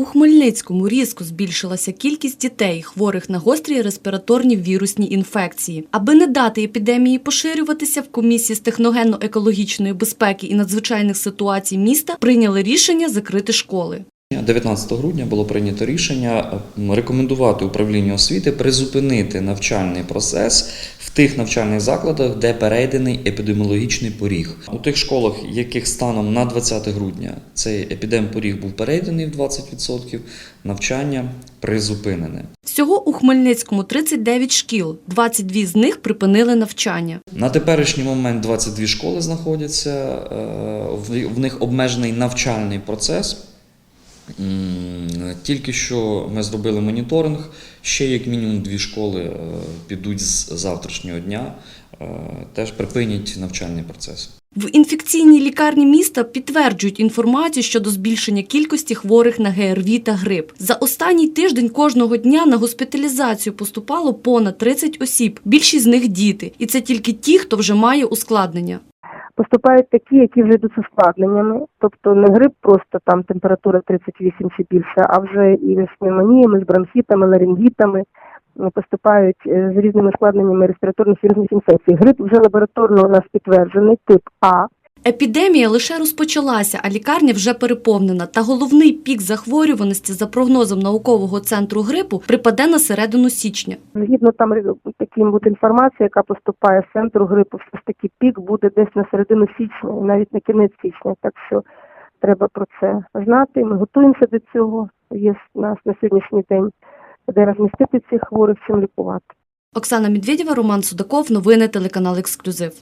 У Хмельницькому різко збільшилася кількість дітей, хворих на гострі респіраторні вірусні інфекції. Аби не дати епідемії поширюватися, в комісії з техногенно-екологічної безпеки і надзвичайних ситуацій міста прийняли рішення закрити школи. 19 грудня було прийнято рішення рекомендувати управлінню освіти призупинити навчальний процес в тих навчальних закладах, де перейдений епідеміологічний поріг. У тих школах, яких станом на 20 грудня цей епідемпоріг був перейдений в 20%, навчання призупинене. Всього у Хмельницькому 39 шкіл, 22 з них припинили навчання. На теперішній момент 22 школи знаходяться, е, в них обмежений навчальний процес. Тільки що ми зробили моніторинг, ще як мінімум дві школи е, підуть з завтрашнього дня, е, теж припинять навчальний процес. В інфекційній лікарні міста підтверджують інформацію щодо збільшення кількості хворих на ГРВІ та грип. За останній тиждень кожного дня на госпіталізацію поступало понад 30 осіб. Більшість з них діти, і це тільки ті, хто вже має ускладнення. Поступають такі, які вже йдуть з ускладненнями, тобто не грип, просто там температура 38 чи більше, а вже і з пневмоніями, з бронхітами, ларингітами. е, Поступають е, з різними ускладненнями респіраторних вірусних інфекцій. Грип вже лабораторно у нас підтверджений, тип А. Епідемія лише розпочалася, а лікарня вже переповнена. Та головний пік захворюваності за прогнозом наукового центру грипу припаде на середину січня. Згідно там таким буде інформація, яка поступає з центру грипу, все ж таки пік буде десь на середину січня, і навіть на кінець січня. Так що треба про це знати. Ми готуємося до цього. Є в нас на сьогоднішній день де розмістити цих хворих, чим лікувати. Оксана Медведєва, Роман Судаков. Новини телеканал Ексклюзив.